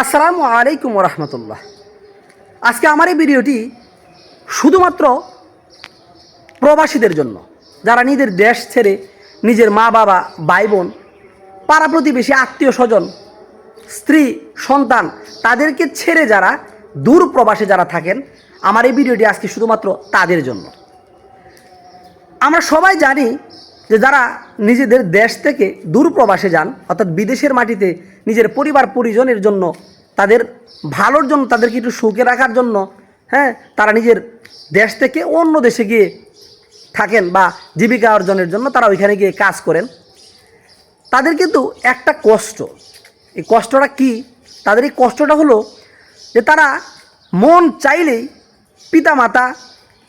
আসসালামু আলাইকুম রহমতুল্লাহ আজকে আমার এই ভিডিওটি শুধুমাত্র প্রবাসীদের জন্য, যারা নিজের দেশ ছেড়ে নিজের মা, বাবা ভাই বোন পাড়া প্রতিবেশী, আত্মীয় স্বজন, স্ত্রী, সন্তান, তাদেরকে ছেড়ে যারা দূর প্রবাসে যারা থাকেন, আমার এই ভিডিওটি আজকে শুধুমাত্র তাদের জন্য। আমরা সবাই জানি যে যারা নিজেদের দেশ থেকে দূর প্রবাসে যান, অর্থাৎ বিদেশের মাটিতে নিজের পরিবার পরিজনের জন্য, তাদের ভালোর জন্য, তাদেরকে একটু সুখে রাখার জন্য হ্যাঁ তারা নিজের দেশ থেকে অন্য দেশে গিয়ে থাকেন বা জীবিকা অর্জনের জন্য তারা ওইখানে গিয়ে কাজ করেন, তাদের কিন্তু একটা কষ্ট। এই কষ্টটা কি? তাদের এই কষ্টটা হলো যে তারা মন চাইলেই পিতামাতা,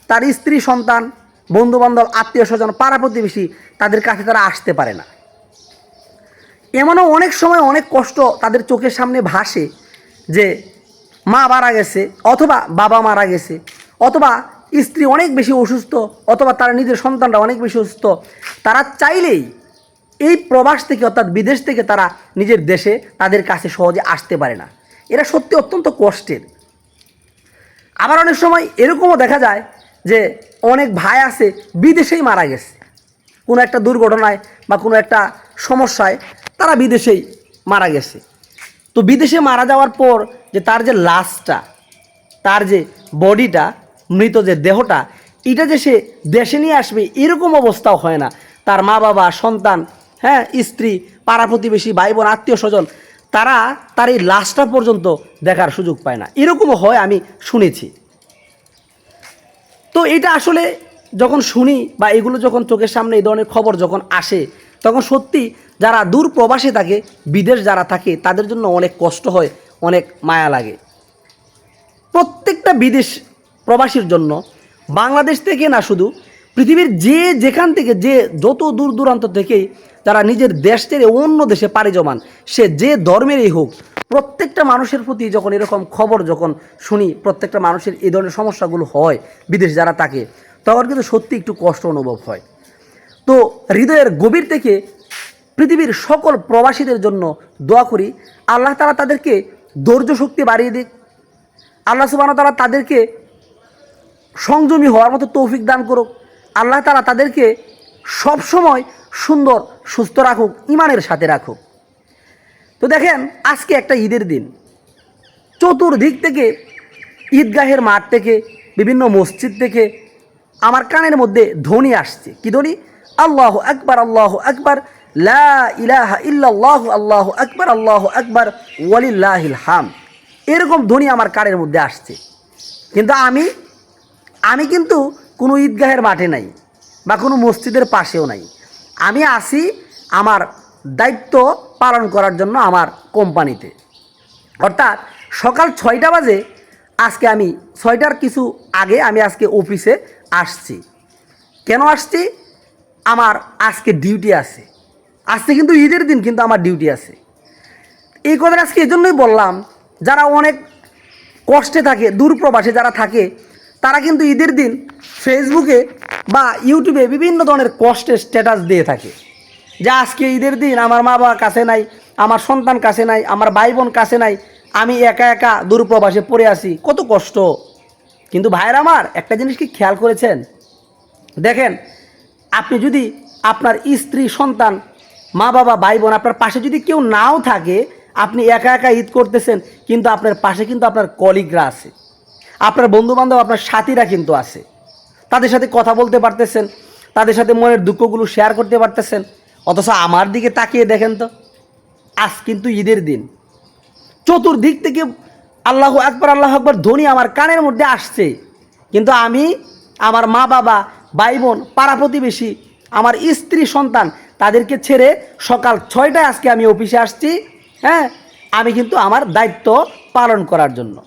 তার স্ত্রী সন্তান বন্ধুবান্ধব, আত্মীয় স্বজন, পাড়া প্রতিবেশী, তাদের কাছে তারা আসতে পারে না। এমনও অনেক সময় অনেক কষ্ট তাদের চোখের সামনে ভাসে যে মা মারা গেছে অথবা বাবা মারা গেছে অথবা স্ত্রী অনেক বেশি অসুস্থ অথবা তারা নিজের সন্তানরা অনেক বেশি অসুস্থ। তারা চাইলেই এই প্রবাস থেকে অর্থাৎ বিদেশ থেকে তারা নিজের দেশে তাদের কাছে সহজে আসতে পারে না। এরা সত্যি অত্যন্ত কষ্টের। আবার অনেক সময় এরকমও দেখা যায় যে অনেক ভাই আছে বিদেশেই মারা গেছে। কোনো একটা দুর্ঘটনায় বা কোনো একটা সমস্যায় তারা বিদেশেই মারা গেছে। তো বিদেশে মারা যাওয়ার পর যে তার যে লাশটা, তার যে বডিটা, মৃত যে দেহটা, এটা যে সে দেশে নিয়ে আসবে, এরকম অবস্থাও হয় না। তার মা বাবা, সন্তান হ্যাঁ স্ত্রী, পাড়া প্রতিবেশী, ভাই বোন, আত্মীয় স্বজন, তারা তার এই লাশটা পর্যন্ত দেখার সুযোগ পায় না। এরকমও হয় আমি শুনেছি। তো এটা আসলে যখন শুনি বা এগুলো যখন চোখের সামনে এই ধরনের খবর যখন আসে, তখন সত্যি যারা দূর প্রবাসে থাকে, বিদেশ যারা থাকে, তাদের জন্য অনেক কষ্ট হয়, অনেক মায়া লাগে। প্রত্যেকটা বিদেশ প্রবাসীর জন্য, বাংলাদেশ থেকে না শুধু, পৃথিবীর যে যেখান থেকে, যে যত দূর দূরান্ত থেকেই যারা নিজের দেশ ছেড়ে অন্য দেশে পাড়ি জমান, সে যে ধর্মেরই হোক প্রত্যেকটা মানুষের প্রতি যখন এরকম খবর যখন শুনি, প্রত্যেকটা মানুষের এই ধরনের সমস্যাগুলো হয় বিদেশ যারা থাকে, তখন কিন্তু সত্যি একটু কষ্ট অনুভব হয়। তো হৃদয়ের গভীর থেকে পৃথিবীর সকল প্রবাসীদের জন্য দোয়া করি, আল্লাহ তালা তাদেরকে ধৈর্য শক্তি বাড়িয়ে দিক। আল্লাহ সুবাহ তালা তাদেরকে সংযমী হওয়ার মতো তৌফিক দান করুক। আল্লাহ তালা তাদেরকে সবসময় সুন্দর, সুস্থ রাখুক ইমানের সাথে রাখুক। তো দেখেন, আজকে একটা ঈদের দিন। চতুর্দিক থেকে, ঈদগাহের মাঠ থেকে, বিভিন্ন মসজিদ থেকে আমার কানের মধ্যে ধ্বনি আসছে। কি ধ্বনি? আল্লাহ আকবার আল্লাহ আকবার, লা ইলাহা ইল্লাল্লাহ, আল্লাহ আকবার আল্লাহ আকবার, ওয়ালিল্লাহিল হাম। এরকম ধ্বনি আমার কানের মধ্যে আসছে। কিন্তু আমি আমি কিন্তু কোনো ঈদগাহের মাঠে নাই বা কোনো মসজিদের পাশেও নাই। আমি আসি আমার দায়িত্ব পালন করার জন্য আমার কোম্পানিতে। অর্থাৎ সকাল ছয়টা বাজে আজকে আমি, ছয়টার কিছু আগে আমি আজকে অফিসে আসছি। কেন আসছি? আমার আজকে ডিউটি আছে। আজকে কিন্তু ঈদের দিন, কিন্তু আমার ডিউটি আছে। এই কথাটা আজকে এজন্যই বললাম, যারা অনেক কষ্টে থাকে দূর প্রবাসে যারা থাকে, তারা কিন্তু ঈদের দিন ফেসবুকে বা ইউটিউবে বিভিন্ন ধরনের কষ্টের স্ট্যাটাস দিয়ে থাকে। যে আজকে ঈদের দিন আমার মা বাবা কাছে নাই, আমার সন্তান কাছে নাই, আমার ভাই বোন কাছে নাই, আমি একা একা দূর প্রবাসে পড়ে আছি, কত কষ্ট। কিন্তু ভাইয়ের আমার, একটা জিনিস কি খেয়াল করেছেন? দেখেন, আপনি যদি আপনার স্ত্রী, সন্তান, মা বাবা ভাই বোন আপনার পাশে যদি কেউ নাও থাকে, আপনি একা একা ঈদ করতেছেন, কিন্তু আপনার পাশে কিন্তু আপনার কলিগরা আছে। আপনার বন্ধুবান্ধব, আপনার সাথীরা কিন্তু আছে। তাদের সাথে কথা বলতে পারতেছেন, তাদের সাথে মনের দুঃখগুলো শেয়ার করতে পারতেছেন। অথচ আমার দিকে তাকিয়ে দেখেন তো। আজ কিন্তু ঈদের দিন। চতুর্দিক থেকে আল্লাহ আকবর আল্লাহ আকবর ধ্বনি আমার কানের মধ্যে আসছে। কিন্তু আমি, আমার মা বাবা ভাই বোন পাড়া প্রতিবেশী, আমার স্ত্রী, সন্তান, তাদেরকে ছেড়ে সকাল ছয়টায় আজকে আমি অফিসে আসছি হ্যাঁ? আমি কিন্তু আমার দায়িত্ব পালন করার জন্য।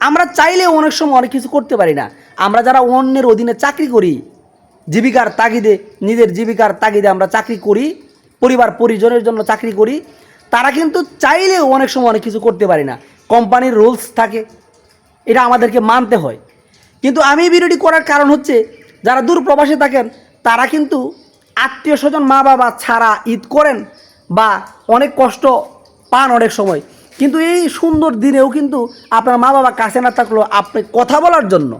আমরা চাইলে অনেক সময় অনেক কিছু করতে পারি না। আমরা যারা অন্যের অধীনে চাকরি করি জীবিকার তাগিদে, নিজের জীবিকার তাগিদে আমরা চাকরি করি, পরিবার, পরিজনের জন্য চাকরি করি। তারা কিন্তু চাইলেও অনেক সময় অনেক কিছু করতে পারি না। কোম্পানির রুলস থাকে, এটা আমাদেরকে মানতে হয়। কিন্তু আমি ভিডিওটি করার কারণ হচ্ছে, যারা দূর প্রবাসে থাকেন, তারা কিন্তু আত্মীয় স্বজন মা বাবা ছাড়া ঈদ করেন বা অনেক কষ্ট পান অনেক সময়। কিন্তু এই সুন্দর দিনেও কিন্তু আপনার মা বাবা কাছে না থাকলেও আপনি কথা বলার জন্য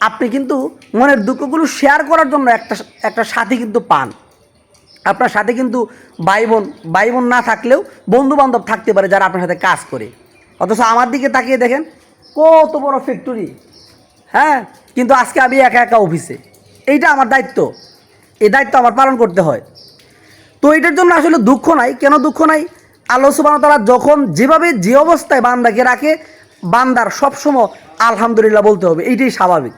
আপনি কিন্তু মনের দুঃখগুলো শেয়ার করার জন্য একটা একটা সাথী কিন্তু পান। আপনার সাথে কিন্তু ভাই বোন ভাই বোন না থাকলেও বন্ধু বান্ধব থাকতে পারে যারা আপনার সাথে কাজ করে। অথচ আমার দিকে তাকিয়ে দেখেন, কত বড় ফ্যাক্টরি হ্যাঁ কিন্তু আজকে আমি একা একা অফিসে এইটা আমার দায়িত্ব। এই দায়িত্ব আমার পালন করতে হয়। তো এটার জন্য আসলে দুঃখ নাই। কেন দুঃখ নাই? আল্লাহ সুবাহ তারা যখন যেভাবে যে অবস্থায় বান্দাকে রাখে, বান্দার সবসময় আলহামদুলিল্লাহ বলতে হবে। এইটাই স্বাভাবিক।